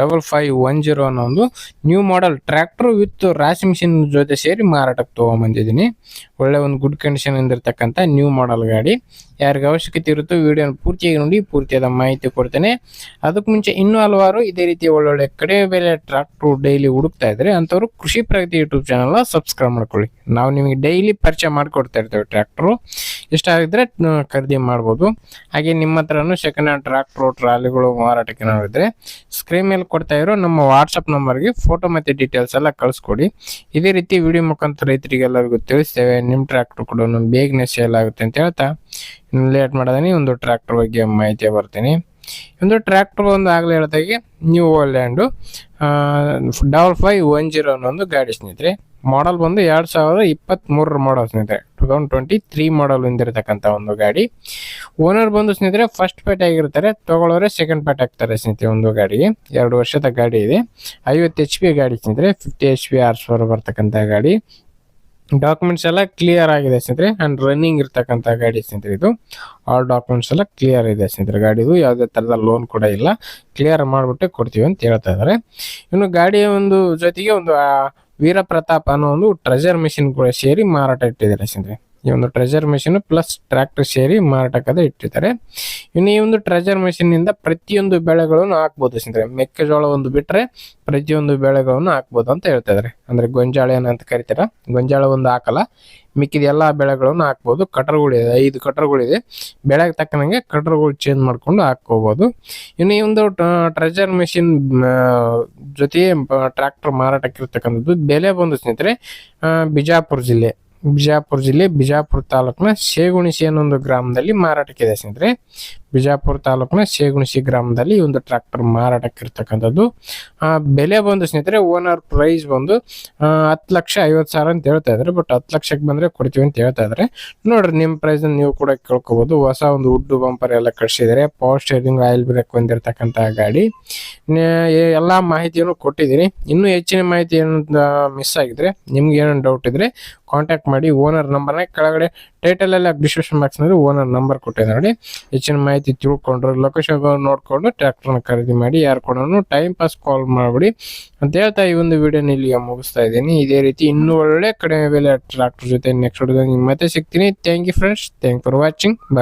double five one zero ಅನ್ನೋ ಒಂದು new model tractor with ರಾಶಿ ಮಿಷಿನ್ ಜೊತೆ ಸೇರಿ ಮಾರಾಟಕ್ಕೆ ತೊಗೊಂಬಂದಿದ್ದೀನಿ. ಒಳ್ಳೆ ಒಂದು ಗುಡ್ ಕಂಡೀಷನ್ ಇಂದಿರ್ತಕ್ಕಂಥ ನ್ಯೂ ಮಾಡೆಲ್ ಗಾಡಿ. ಯಾರಿಗೆ ಅವಶ್ಯಕತೆ ಇರುತ್ತೋ ವಿಡಿಯೋನ ಪೂರ್ತಿಯಾಗಿ ನೋಡಿ, ಪೂರ್ತಿಯಾದ ಮಾಹಿತಿ ಕೊಡ್ತೇನೆ. ಅದಕ್ಕೆ ಮುಂಚೆ ಇನ್ನೂ ಹಲವಾರು ಇದೇ ರೀತಿ ಒಳ್ಳೊಳ್ಳೆ ಕಡಿಮೆ ಬೆಲೆ ಟ್ರ್ಯಾಕ್ಟ್ರು ಡೈಲಿ ಹುಡುಕ್ತಾ ಇದ್ರೆ ಅಂಥವ್ರು ಕೃಷಿ ಪ್ರಗತಿ ಯೂಟ್ಯೂಬ್ ಚಾನಲ್ನ ಸಬ್ಸ್ಕ್ರೈಬ್ ಮಾಡ್ಕೊಳ್ಳಿ. ನಾವು ನಿಮಗೆ ಡೈಲಿ ಪರಿಚಯ ಮಾಡಿಕೊಡ್ತಾ ಇರ್ತೇವೆ ಟ್ರ್ಯಾಕ್ಟ್ರು ಇಷ್ಟ ಆಗಿದ್ರೆ ಖರೀದಿ ಮಾಡ್ಬೋದು. ಹಾಗೆ ನಿಮ್ಮ ಹತ್ರನೂ ಸೆಕೆಂಡ್ ಹ್ಯಾಂಡ್ ಟ್ರ್ಯಾಕ್ಟ್ರು ಟ್ರಾಲಿಗಳು ಮಾರಾಟಕ್ಕೆ ನೋಡಿದ್ರೆ ಸ್ಕ್ರೀನ್ ಮೇಲೆ ಕೊಡ್ತಾ ಇರೋ ನಮ್ಮ ವಾಟ್ಸಪ್ ನಂಬರ್ಗೆ ಫೋಟೋ ಮತ್ತು ಡೀಟೇಲ್ಸ್ ಎಲ್ಲ ಕಳಿಸ್ಕೊಡಿ. ಇದೇ ರೀತಿ ವಿಡಿಯೋ ಮುಖಾಂತರ ರೈತರಿಗೆಲ್ಲರಿಗೂ ತಿಳಿಸ್ತೇವೆ. ನಿಮ್ಮ ಟ್ರ್ಯಾಕ್ಟರ್ ಕೂಡ ಬೇಗನೆ ಸೇಲ್ ಆಗುತ್ತೆ ಅಂತ ಹೇಳ್ತಾ. ಇನ್ನು ಲೇಟ್ ಮಾಡೋದೇ ಒಂದು ಟ್ರ್ಯಾಕ್ಟರ್ ಬಗ್ಗೆ ಮಾಹಿತಿ ಬರ್ತೀನಿ. ಒಂದು ಟ್ರ್ಯಾಕ್ಟರ್ ಒಂದು ಆಗಲೇ ಹೇಳ್ದಾಗೆ new Holland double five one zero ಅನ್ನೋ ಒಂದು ಗಾಡಿ ಸ್ನೇಹಿತರೆ. ಮಾಡಲ್ ಬಂದು ಎರಡು ಸಾವಿರದ ಇಪ್ಪತ್ತ್ಮೂರರ ಮಾಡಲ್ ಸ್ನೇಹಿತರೆ. Two thousand twenty three model ಹೊಂದಿರತಕ್ಕಂಥ ಒಂದು ಗಾಡಿ. ಓನರ್ ಬಂದು ಸ್ನೇಹಿತರೆ ಫಸ್ಟ್ ಪೇಟ್ ಆಗಿರ್ತಾರೆ, ತಗೊಳ್ಳೋರೆ ಸೆಕೆಂಡ್ ಪೇಟ್ ಆಗ್ತಾರೆ ಸ್ನೇಹಿತರೆ ಒಂದು ಗಾಡಿಗೆ ಎರಡು ವರ್ಷದ ಗಾಡಿ ಇದೆ. ಐವತ್ತು ಎಚ್ ಪಿ ಗಾಡಿ ಸ್ನೇಹಿತರೆ ಫಿಫ್ಟಿ ಎಚ್ ಪಿ ಆರ್ ಸಾವಿರ ಬರ್ತಕ್ಕಂಥ ಗಾಡಿ. ಡಾಕ್ಯುಮೆಂಟ್ಸ್ ಎಲ್ಲ ಕ್ಲಿಯರ್ ಆಗಿದೆ ಸ್ನೇಹಿತರೆ ಆ್ಯಂಡ್ ರನ್ನಿಂಗ್ ಇರ್ತಕ್ಕಂಥ ಗಾಡಿ ಸ್ನೇಹಿತರೆ ಇದು. ಆಲ್ ಡಾಕ್ಯುಮೆಂಟ್ಸ್ ಎಲ್ಲ ಕ್ಲಿಯರ್ ಇದೆ ಸ್ನೇಹಿತರೆ ಗಾಡಿದು, ಯಾವುದೇ ಥರದ ಲೋನ್ ಕೂಡ ಇಲ್ಲ. ಕ್ಲಿಯರ್ ಮಾಡಿಬಿಟ್ಟು ಕೊಡ್ತೀವಿ ಅಂತ ಹೇಳ್ತಾ ಇದ್ದಾರೆ. ಇನ್ನು ಗಾಡಿಯ ಒಂದು ಜೊತೆಗೆ ಒಂದು ಆ, ವೀರ ಪ್ರತಾಪ್ ಅನ್ನೋ ಒಂದು ಟ್ರೆಜರ್ ಮಿಷಿನ್ ಕೂಡ ಸೇರಿ ಮಾರಾಟ ಇಟ್ಟಿದ್ದಾರೆ ಸ್ನೇಹಿತರೆ ಈ ಒಂದು ಟ್ರೆಜರ್ ಮೆಷಿನ್ ಪ್ಲಸ್ ಟ್ರ್ಯಾಕ್ಟರ್ ಸೇರಿ ಮಾರಾಟಕ್ಕೆ ಇಟ್ಟಿದ್ದಾರೆ. ಇನ್ನು ಈ ಒಂದು ಟ್ರೆಜರ್ ಮೆಷಿನ್ನಿಂದ ಇಂದ ಪ್ರತಿಯೊಂದು ಬೆಳೆಗಳನ್ನು ಹಾಕ್ಬೋದು ಸ್ನೇಹಿತರೆ. ಮೆಕ್ಕೆಜೋಳ ಒಂದು ಬಿಟ್ಟರೆ ಪ್ರತಿಯೊಂದು ಬೆಳೆಗಳನ್ನು ಹಾಕ್ಬೋದು ಅಂತ ಹೇಳ್ತಾ ಇದ್ದಾರೆ. ಅಂದ್ರೆ ಗೊಂಜಾಳ ಏನಂತ ಕರಿತಾರ? ಗೊಂಜಾಳ ಒಂದು ಹಾಕಲ್ಲ. ಮಿಕ್ಕಿದ ಎಲ್ಲಾ ಬೆಳೆಗಳನ್ನು ಹಾಕ್ಬೋದು. ಕಟರ್ಗಳಿದೆ, ಐದು ಕಟರ್ಗಳಿದೆ. ಬೆಳೆಗೆ ತಕ್ಕನಂಗೆ ಕಟರ್ಗಳು ಚೇಂಜ್ ಮಾಡ್ಕೊಂಡು ಹಾಕ್ಕೋಬೋದು. ಇನ್ನು ಈ ಒಂದು ಟ್ರೆಜರ್ ಮೆಷಿನ್ ಜೊತೆಗೆ ಟ್ರ್ಯಾಕ್ಟರ್ ಮಾರಾಟಕ್ಕೆ ಇರ್ತಕ್ಕಂಥದ್ದು ಬೆಲೆ ಬಂದು ಸ್ನೇಹಿತರೆ ಬಿಜಾಪುರ ಜಿಲ್ಲೆ. ಬಿಜಾಪುರ ಜಿಲ್ಲೆ ಬಿಜಾಪುರ ತಾಲೂಕಿನ ಶೇಗುಣಿಸಿ ಅನ್ನೋ ಒಂದು ಗ್ರಾಮದಲ್ಲಿ ಮಾರಾಟಕ್ಕಿದೆ ಸ್ನೇಹಿತರೆ. ಬಿಜಾಪುರ ತಾಲೂಕಿನ ಶೇಗುಣಿಸಿ ಗ್ರಾಮದಲ್ಲಿ ಒಂದು ಟ್ರ್ಯಾಕ್ಟರ್ ಮಾರಾಟಕ್ಕೆ ಇರ್ತಕ್ಕಂಥದ್ದು. ಬೆಲೆ ಬಂದು ಸ್ನೇಹಿತರೆ, ಓನರ್ ಪ್ರೈಸ್ ಬಂದು ಹತ್ತು ಲಕ್ಷ ಐವತ್ತು ಸಾವಿರ ಅಂತ ಹೇಳ್ತಾ ಇದ್ದಾರೆ. ಬಟ್ ಹತ್ತು ಲಕ್ಷಕ್ಕೆ ಬಂದ್ರೆ ಕೊಡ್ತೀವಿ ಅಂತ ಹೇಳ್ತಾ ಇದ್ದಾರೆ. ನೋಡ್ರಿ ನಿಮ್ಮ ಪ್ರೈಸ್ ನೀವು ಕೂಡ ಕೇಳ್ಕೊಬೋದು. ಹೊಸ ಒಂದು ಉಡ್ಡು ಬಂಪರ್ ಎಲ್ಲ ಕಳಿಸಿದ್ದಾರೆ. ಪವರ್ ಸ್ಟೇರಿಂಗ್ ಆಯಿಲ್ ಬ್ರೇಕ್ ಹೊಂದಿರತಕ್ಕಂಥ ಗಾಡಿ. ಎಲ್ಲಾ ಮಾಹಿತಿಯನ್ನು ಕೊಟ್ಟಿದ್ದೀನಿ ಇನ್ನೂ ಹೆಚ್ಚಿನ ಮಾಹಿತಿ ಏನು ಮಿಸ್ ಆಗಿದ್ರೆ, ನಿಮ್ಗೆ ಏನೇನು ಡೌಟ್ ಇದ್ರೆ ಕಾಂಟ್ಯಾಕ್ಟ್ ಮಾಡಿ ಓನರ್ ನಂಬರ್ನ ಕೆಳಗಡೆ ಟೈಟಲ್ ಅಲ್ಲಿ ಡಿಸ್ಕ್ರಿಪ್ಷನ್ ಬಾಕ್ಸ್ನಲ್ಲಿ ಓನರ್ ನಂಬರ್ ಕೊಟ್ಟಿದೆ ನೋಡಿ. ಹೆಚ್ಚಿನ ಮಾಹಿತಿ ತಿಳ್ಕೊಂಡ್ರೆ ಲೊಕೇಶನ್ ನೋಡ್ಕೊಂಡು ಟ್ರ್ಯಾಕ್ಟರ್ನ ಖರೀದಿ ಮಾಡಿ, ಯಾರು ಟೈಮ್ ಪಾಸ್ ಕಾಲ್ ಮಾಡ್ಬಿಡಿ ಅಂತ ಹೇಳ್ತಾ ಈ ಒಂದು ವಿಡಿಯೋನ ಇಲ್ಲಿಗೆ ಮುಗಿಸ್ತಾ ಇದ್ದೀನಿ. ಇದೇ ರೀತಿ ಇನ್ನೂ ಒಳ್ಳೆ ಕಡಿಮೆ ಬೆಲೆ ಟ್ರ್ಯಾಕ್ಟರ್ ಜೊತೆ ನೆಕ್ಸ್ಟ್ ವಿಡಿಯೋದಲ್ಲಿ ಮತ್ತೆ ಸಿಗ್ತೀನಿ. Thank you friends thank for watching